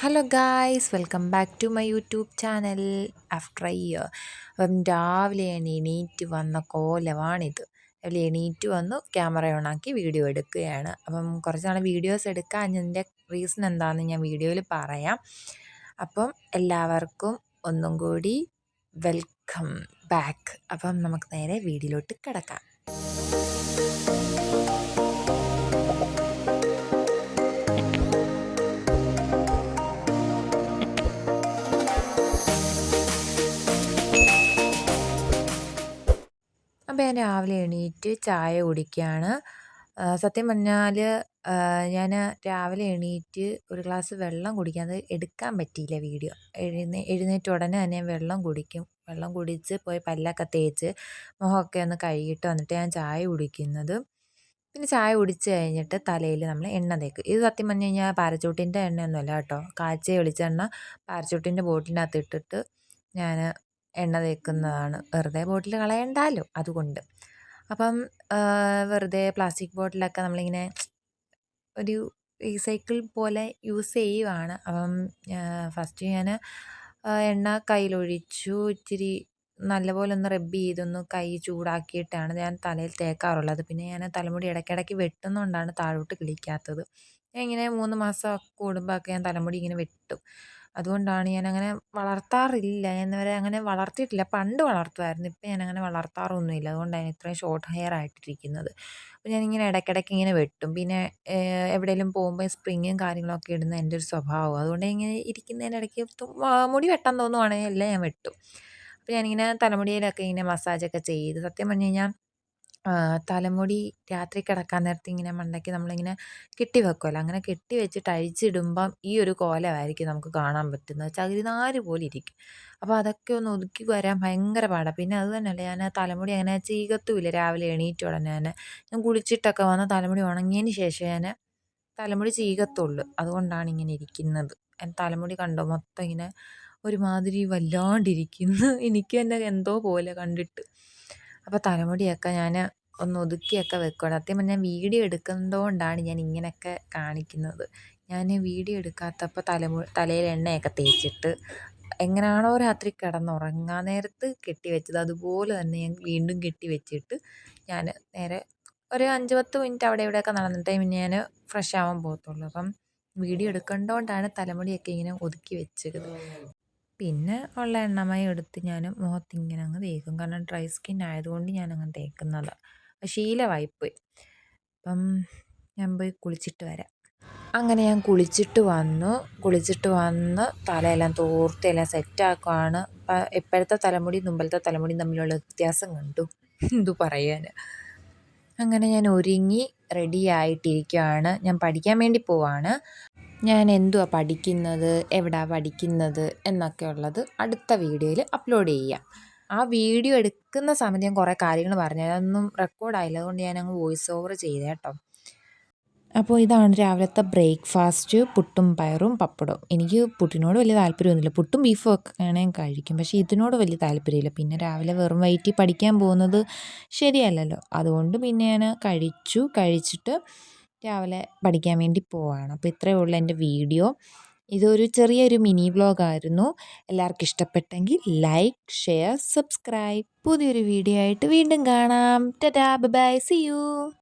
Hello guys welcome back to my YouTube channel after year അപ്പം രാവിലെ എണീറ്റ് വന്ന കോലമാണിത്. രാവിലെ എണീറ്റ് വന്നു ക്യാമറ ഓണാക്കി വീഡിയോ എടുക്കുകയാണ്. അപ്പം കുറച്ച് നാൾ വീഡിയോസ് എടുക്കാൻ. അതിന്റെ റീസൺ എന്താണെന്ന് ഞാൻ വീഡിയോയിൽ പറയാം. അപ്പം എല്ലാവർക്കും ഒന്നും കൂടി വെൽക്കം ബാക്ക് അപ്പം നമുക്ക് നേരെ വീഡിയോയിലോട്ട് കിടക്കാം. അപ്പോൾ ഞാൻ രാവിലെ എണീറ്റ് ചായ കുടിക്കുകയാണ് സത്യം പറഞ്ഞാൽ ഞാൻ രാവിലെ എണീറ്റ് ഒരു ഗ്ലാസ് വെള്ളം കുടിക്കാൻ അത് എടുക്കാൻ പറ്റിയില്ല വീഡിയോ. എഴുന്നേ എഴുന്നേറ്റ ഉടനെ തന്നെ വെള്ളം കുടിക്കും. വെള്ളം കുടിച്ച് പോയി പല്ലൊക്കെ തേച്ച് മുഖമൊക്കെ ഒന്ന് കഴുകിയിട്ട് വന്നിട്ട് ഞാൻ ചായ കുടിക്കുന്നത്. പിന്നെ ചായ കുടിച്ച് കഴിഞ്ഞിട്ട് തലയിൽ നമ്മൾ എണ്ണ തേക്കും. ഇത് സത്യം പറഞ്ഞു കഴിഞ്ഞാൽ പാരച്ചൂട്ടിന്റെ എണ്ണയൊന്നുമല്ല കേട്ടോ. കാച്ചിയ വെളിച്ചെണ്ണ പാരച്ചൂട്ടിന്റെ ബോട്ടിലിനകത്ത് ഇട്ടിട്ട് ഞാൻ എണ്ണ തേക്കുന്നതാണ്. വെറുതെ ബോട്ടിൽ കളയണ്ടല്ലോ അതുകൊണ്ട്. അപ്പം വെറുതെ പ്ലാസ്റ്റിക് ബോട്ടിലൊക്കെ നമ്മളിങ്ങനെ ഒരു റീസൈക്കിൾ പോലെ യൂസ് ചെയ്യുവാണ്. അപ്പം ഫസ്റ്റ് ഞാൻ എണ്ണ കയ്യിലൊഴിച്ചു ഇച്ചിരി നല്ലപോലെ ഒന്ന് റബ്ബ് ചെയ്തൊന്ന് കൈ ചൂടാക്കിയിട്ടാണ് ഞാൻ തലയിൽ തേക്കാറുള്ളത്. പിന്നെ ഞാൻ തലമുടി ഇടയ്ക്കിടയ്ക്ക് വെട്ടുന്നതുകൊണ്ടാണ് താഴോട്ട് കിളിക്കാത്തത്. ഇങ്ങനെ മൂന്ന് മാസം കൂടുമ്പോഴൊക്കെ ഞാൻ തലമുടി ഇങ്ങനെ വെട്ടും. അതുകൊണ്ടാണ് ഞാൻ അങ്ങനെ വളർത്താറില്ല വരെ അങ്ങനെ വളർത്തിയിട്ടില്ല. പണ്ട് വളർത്തുമായിരുന്നു. ഇപ്പം ഞാൻ അങ്ങനെ വളർത്താറൊന്നുമില്ല. അതുകൊണ്ടാണ് ഇത്രയും ഷോർട്ട് ഹെയർ ആയിട്ടിരിക്കുന്നത്. അപ്പോൾ ഞാനിങ്ങനെ ഇടയ്ക്കിടയ്ക്ക് ഇങ്ങനെ വെട്ടും. പിന്നെ എവിടെയെങ്കിലും പോകുമ്പോൾ സ്പ്രിങ്ങും കാര്യങ്ങളൊക്കെ ഇടുന്ന എന്റെ ഒരു സ്വഭാവം. അതുകൊണ്ട് ഇങ്ങനെ ഇരിക്കുന്നതിനിടയ്ക്ക് മുടി വെട്ടാൻ തോന്നുവാണെങ്കിൽ എല്ലാം ഞാൻ വെട്ടും. അപ്പോൾ ഞാനിങ്ങനെ തലമുടിയിലൊക്കെ ഇങ്ങനെ മസാജൊക്കെ ചെയ്ത് സത്യം പറഞ്ഞു കഴിഞ്ഞാൽ തലമുടി രാത്രി കിടക്കാൻ നേരത്ത് ഇങ്ങനെ മണ്ടയ്ക്ക് നമ്മളിങ്ങനെ കെട്ടി വെക്കുമല്ലോ അങ്ങനെ കെട്ടി വെച്ചിട്ട് അഴിച്ചിടുമ്പം ഈ ഒരു കോലമായിരിക്കും നമുക്ക് കാണാൻ പറ്റുന്നത്. ചകിരിനാര് പോലെ ഇരിക്കും. അപ്പോൾ അതൊക്കെ ഒന്ന് ഒതുക്കി വരാൻ ഭയങ്കര പാടാണ് പിന്നെ അത് തന്നെയല്ല ഞാൻ തലമുടി അങ്ങനെ ചീകത്തുമില്ല രാവിലെ എണീറ്റ ഉടനെ തന്നെ. ഞാൻ കുളിച്ചിട്ടൊക്കെ വന്ന തലമുടി ഉണങ്ങിയതിന് ശേഷം ഞാൻ തലമുടി ചീകത്തുള്ളൂ. അതുകൊണ്ടാണ് ഇങ്ങനെ ഇരിക്കുന്നത്. തലമുടി കണ്ടോ മൊത്തം ഇങ്ങനെ ഒരുമാതിരി വല്ലാണ്ടിരിക്കുന്നു. എനിക്ക് തന്നെ എന്തോ പോലെ കണ്ടിട്ട്. അപ്പോൾ തലമുടിയൊക്കെ ഞാൻ ഒന്ന് ഒതുക്കിയൊക്കെ വെക്കുകയാണ് സത്യം ഞാൻ വീഡിയോ എടുക്കുന്നതുകൊണ്ടാണ് ഞാൻ ഇങ്ങനെയൊക്കെ കാണിക്കുന്നത്. ഞാൻ വീഡിയോ എടുക്കാത്തപ്പോൾ തലമു തലയിൽ എണ്ണയൊക്കെ തേച്ചിട്ട് എങ്ങനെയാണോ രാത്രി കിടന്നുറങ്ങാൻ നേരത്ത് കെട്ടിവെച്ചത് അതുപോലെ തന്നെ ഞാൻ വീണ്ടും കെട്ടി വെച്ചിട്ട് ഞാൻ നേരെ ഒരു അഞ്ച് പത്ത് മിനിറ്റ് അവിടെ ഇവിടെയൊക്കെ നടന്നിട്ടേ പിന്നെ ഞാൻ ഫ്രഷ് ആവാൻ പോകത്തുള്ളൂ. അപ്പം വീഡിയോ എടുക്കേണ്ടതുകൊണ്ടാണ് തലമുടിയൊക്കെ ഇങ്ങനെ ഒതുക്കി വെച്ചത്. പിന്നെ ഉള്ള എണ്ണമയം എടുത്ത് ഞാൻ മുഖത്ത് ഇങ്ങനെ അങ്ങ് തേക്കും. കാരണം ഡ്രൈ സ്കിൻ ആയതുകൊണ്ട് ഞാൻ അങ്ങ് തേക്കുന്നത് ശീലമായിപ്പോയി അപ്പം ഞാൻ പോയി കുളിച്ചിട്ട് വരാം. അങ്ങനെ ഞാൻ കുളിച്ചിട്ട് വന്നു. കുളിച്ചിട്ട് വന്ന് തലയെല്ലാം തോർത്ത് എല്ലാം സെറ്റാക്കുവാണ് അപ്പം ഇപ്പോഴത്തെ തലമുടി മുമ്പലത്തെ തലമുടി തമ്മിലുള്ള വ്യത്യാസം കണ്ടു. എന്തു പറയാൻ അങ്ങനെ ഞാൻ ഒരുങ്ങി റെഡി ആയിട്ടിരിക്കുകയാണ് ഞാൻ പഠിക്കാൻ വേണ്ടി പോവാണ്. ഞാൻ എന്തുവാ പഠിക്കുന്നത്? എവിടാ പഠിക്കുന്നത്? എന്നൊക്കെ ഉള്ളത് അടുത്ത വീഡിയോയിൽ അപ്ലോഡ് ചെയ്യാം. ആ വീഡിയോ എടുക്കുന്ന സമയത്ത് ഞാൻ കുറേ കാര്യങ്ങൾ പറഞ്ഞു. അതൊന്നും റെക്കോർഡായില്ല അതുകൊണ്ട് ഞാൻ അങ്ങ് വോയിസ് ഓവർ ചെയ്തേ കേട്ടോ. അപ്പോൾ ഇതാണ് രാവിലത്തെ ബ്രേക്ക്ഫാസ്റ്റ് പുട്ടും പയറും പപ്പടവും. എനിക്ക് പുട്ടിനോട് വലിയ താല്പര്യമൊന്നുമില്ല. പുട്ടും ബീഫും ഒക്കെ ആണെങ്കിൽ കഴിക്കും. പക്ഷേ ഇതിനോട് വലിയ താല്പര്യമില്ല. പിന്നെ രാവിലെ വെറും വൈറ്റി പഠിക്കാൻ പോകുന്നത് ശരിയല്ലല്ലോ. അതുകൊണ്ട് പിന്നെ ഞാൻ കഴിച്ചു. കഴിച്ചിട്ട് രാവിലെ പഠിക്കാൻ വേണ്ടി പോവാണ്. അപ്പോൾ ഇത്രയേ ഉള്ളൂ എന്റെ വീഡിയോ. ഇതൊരു ചെറിയൊരു മിനി വ്ലോഗായിരുന്നു. എല്ലാവർക്കും ഇഷ്ടപ്പെട്ടെങ്കിൽ ലൈക്ക് ഷെയർ സബ്സ്ക്രൈബ്. പുതിയൊരു വീഡിയോ ആയിട്ട് വീണ്ടും കാണാം. ടാ ബൈ സി യു